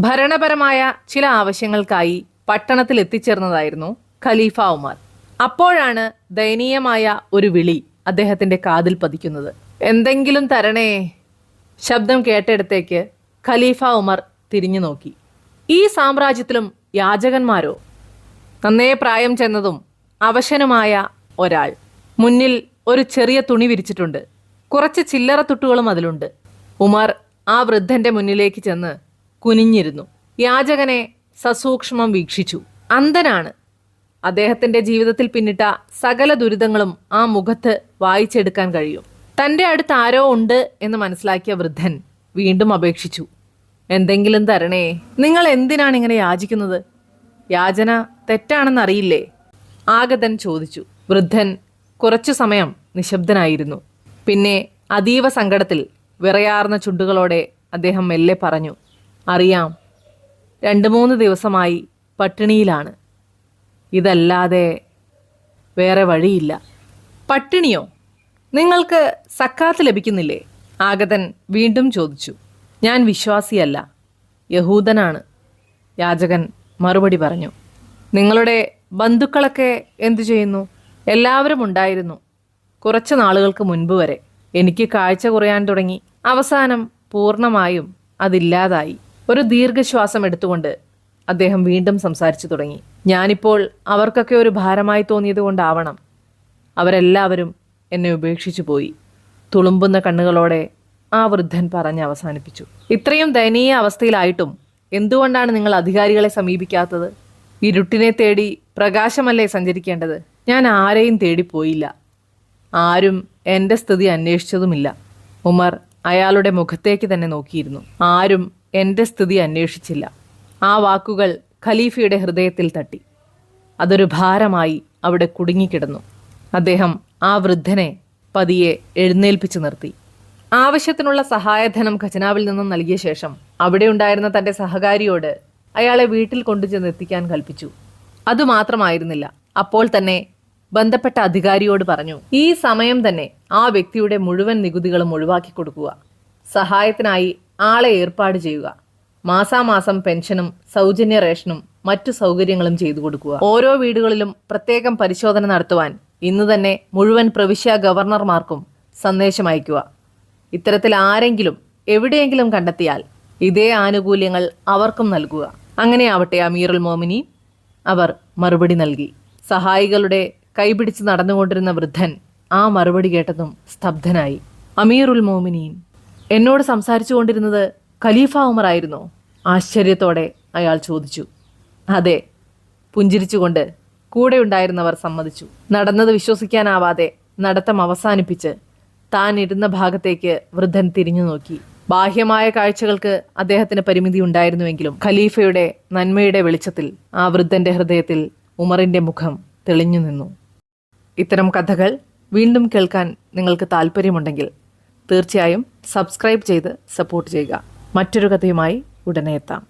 ഭരണപരമായ ചില ആവശ്യങ്ങൾക്കായി പട്ടണത്തിൽ എത്തിച്ചേർന്നതായിരുന്നു ഖലീഫ ഉമർ. അപ്പോഴാണ് ദയനീയമായ ഒരു വിളി അദ്ദേഹത്തിന്റെ കാതിൽ പതിക്കുന്നത്. എന്തെങ്കിലും തരണേ ശബ്ദം കേട്ടെടുത്തേക്ക് ഖലീഫ ഉമർ തിരിഞ്ഞു നോക്കി. ഈ സാമ്രാജ്യത്തിലും യാചകന്മാരോ? നന്നേ പ്രായം ചെന്നതും അവശനുമായ ഒരാൾ. മുന്നിൽ ഒരു ചെറിയ തുണി വിരിച്ചിട്ടുണ്ട്. കുറച്ച് ചില്ലറ തുട്ടുകളും അതിലുണ്ട്. ഉമർ ആ വൃദ്ധന്റെ മുന്നിലേക്ക് ചെന്ന് കുനിഞ്ഞിരുന്നു. യാചകനെ സസൂക്ഷ്മം വീക്ഷിച്ചു. അന്ധനാണ്. അദ്ദേഹത്തിന്റെ ജീവിതത്തിൽ പിന്നിട്ട സകല ദുരിതങ്ങളും ആ മുഖത്ത് വായിച്ചെടുക്കാൻ കഴിയും. തന്റെ അടുത്ത് ആരോ ഉണ്ട് എന്ന് മനസ്സിലാക്കിയ വൃദ്ധൻ വീണ്ടും അപേക്ഷിച്ചു. എന്തെങ്കിലും തരണേ നിങ്ങൾ എന്തിനാണ് ഇങ്ങനെ യാചിക്കുന്നത്? യാചന തെറ്റാണെന്നറിയില്ലേ? ആഗതൻ ചോദിച്ചു. വൃദ്ധൻ കുറച്ചു സമയം നിശബ്ദനായിരുന്നു. പിന്നെ അതീവ സങ്കടത്തിൽ വിറയാർന്ന ചുണ്ടുകളോടെ അദ്ദേഹം മെല്ലെ പറഞ്ഞു. അറിയാം. രണ്ട് മൂന്ന് ദിവസമായി പട്ടിണിയിലാണ്. ഇതല്ലാതെ വേറെ വഴിയില്ല. പട്ടിണിയോ? നിങ്ങൾക്ക് സക്കാത്ത് ലഭിക്കുന്നില്ലേ? ആഗതൻ വീണ്ടും ചോദിച്ചു. ഞാൻ വിശ്വാസിയല്ല. യഹൂദനാണ്. യാചകൻ മറുപടി പറഞ്ഞു. നിങ്ങളുടെ ബന്ധുക്കളൊക്കെ എന്തു ചെയ്യുന്നു? എല്ലാവരും ഉണ്ടായിരുന്നു. കുറച്ച് നാളുകൾക്ക് മുൻപ് വരെ. എനിക്ക് കാഴ്ച കുറയാൻ തുടങ്ങി. അവസാനം പൂർണമായും അതില്ലാതായി. ഒരു ദീർഘശ്വാസം എടുത്തുകൊണ്ട് അദ്ദേഹം വീണ്ടും സംസാരിച്ചു തുടങ്ങി. ഞാനിപ്പോൾ അവർക്കൊക്കെ ഒരു ഭാരമായി തോന്നിയത് കൊണ്ടാവണം. അവരെല്ലാവരും എന്നെ ഉപേക്ഷിച്ചു പോയി. തുളുമ്പുന്ന കണ്ണുകളോടെ ആ വൃദ്ധൻ പറഞ്ഞ് അവസാനിപ്പിച്ചു. ഇത്രയും ദയനീയ അവസ്ഥയിലായിട്ടും എന്തുകൊണ്ടാണ് നിങ്ങൾ അധികാരികളെ സമീപിക്കാത്തത്? ഇരുട്ടിനെ തേടി പ്രകാശമല്ലേ സഞ്ചരിക്കേണ്ടത്? ഞാൻ ആരെയും തേടിപ്പോയില്ല ആരും എന്റെ സ്ഥിതി അന്വേഷിച്ചതുമില്ല. ഉമർ അയാളുടെ മുഖത്തേക്ക് തന്നെ നോക്കിയിരുന്നു. ആരും എന്റെ സ്ഥിതി അന്വേഷിച്ചില്ല. ആ വാക്കുകൾ ഖലീഫയുടെ ഹൃദയത്തിൽ തട്ടി. അതൊരു ഭാരമായി അവിടെ കുടുങ്ങിക്കിടന്നു. അദ്ദേഹം ആ വൃദ്ധനെ പതിയെ എഴുന്നേൽപ്പിച്ചു നിർത്തി. ആവശ്യത്തിനുള്ള സഹായധനം ഖജനാവിൽ നിന്നും നൽകിയ ശേഷം അവിടെ ഉണ്ടായിരുന്ന തന്റെ സഹകാരിയോട് അയാളെ വീട്ടിൽ കൊണ്ടുചെന്ന് എത്തിക്കാൻ കൽപ്പിച്ചു. അതുമാത്രമായിരുന്നില്ല അപ്പോൾ തന്നെ ബന്ധപ്പെട്ട അധികാരിയോട് പറഞ്ഞു ഈ സമയം തന്നെ ആ വ്യക്തിയുടെ മുഴുവൻ നികുതികളും ഒഴിവാക്കി കൊടുക്കുക. സഹായത്തിനായി ആളെ ഏർപ്പാട് ചെയ്യുക. മാസാമാസം പെൻഷനും സൗജന്യ റേഷനും മറ്റു സൗകര്യങ്ങളും ചെയ്തു കൊടുക്കുക. ഓരോ വീടുകളിലും പ്രത്യേകം പരിശോധന നടത്തുവാൻ ഇന്ന് തന്നെ മുഴുവൻ പ്രവിശ്യ ഗവർണർമാർക്കും സന്ദേശം അയക്കുക ഇത്തരത്തിൽ ആരെങ്കിലും എവിടെയെങ്കിലും കണ്ടെത്തിയാൽ ഇതേ ആനുകൂല്യങ്ങൾ അവർക്കും നൽകുക. അങ്ങനെയാവട്ടെ അമീറുൽ മോമിനി അവർ മറുപടി നൽകി. സഹായികളുടെ കൈപിടിച്ച് നടന്നുകൊണ്ടിരുന്ന വൃദ്ധൻ ആ മറുപടി കേട്ടതും സ്തബ്ധനായി. അമീറുൽ മോമിനീൻ എന്നോട് സംസാരിച്ചു കൊണ്ടിരുന്നത് ഖലീഫ ഉമർ ആയിരുന്നോ. ആശ്ചര്യത്തോടെ അയാൾ ചോദിച്ചു അതെ. പുഞ്ചിരിച്ചുകൊണ്ട് കൂടെ ഉണ്ടായിരുന്നവർ സമ്മതിച്ചു. നടന്നത് വിശ്വസിക്കാനാവാതെ നടത്തം അവസാനിപ്പിച്ച് താൻ ഇരുന്ന ഭാഗത്തേക്ക് വൃദ്ധൻ തിരിഞ്ഞു നോക്കി. ബാഹ്യമായ കാഴ്ചകൾക്ക് അദ്ദേഹത്തിന് പരിമിതി ഉണ്ടായിരുന്നുവെങ്കിലും ഖലീഫയുടെ നന്മയുടെ വെളിച്ചത്തിൽ ആ വൃദ്ധന്റെ ഹൃദയത്തിൽ ഉമറിന്റെ മുഖം തെളിഞ്ഞു നിന്നു. ഇത്തരം കഥകൾ വീണ്ടും കേൾക്കാൻ നിങ്ങൾക്ക് താല്പര്യമുണ്ടെങ്കിൽ തീർച്ചയായും സബ്സ്ക്രൈബ് ചെയ്ത് സപ്പോർട്ട് ചെയ്യുക. മറ്റൊരു കഥയുമായി ഉടനെ എത്താം.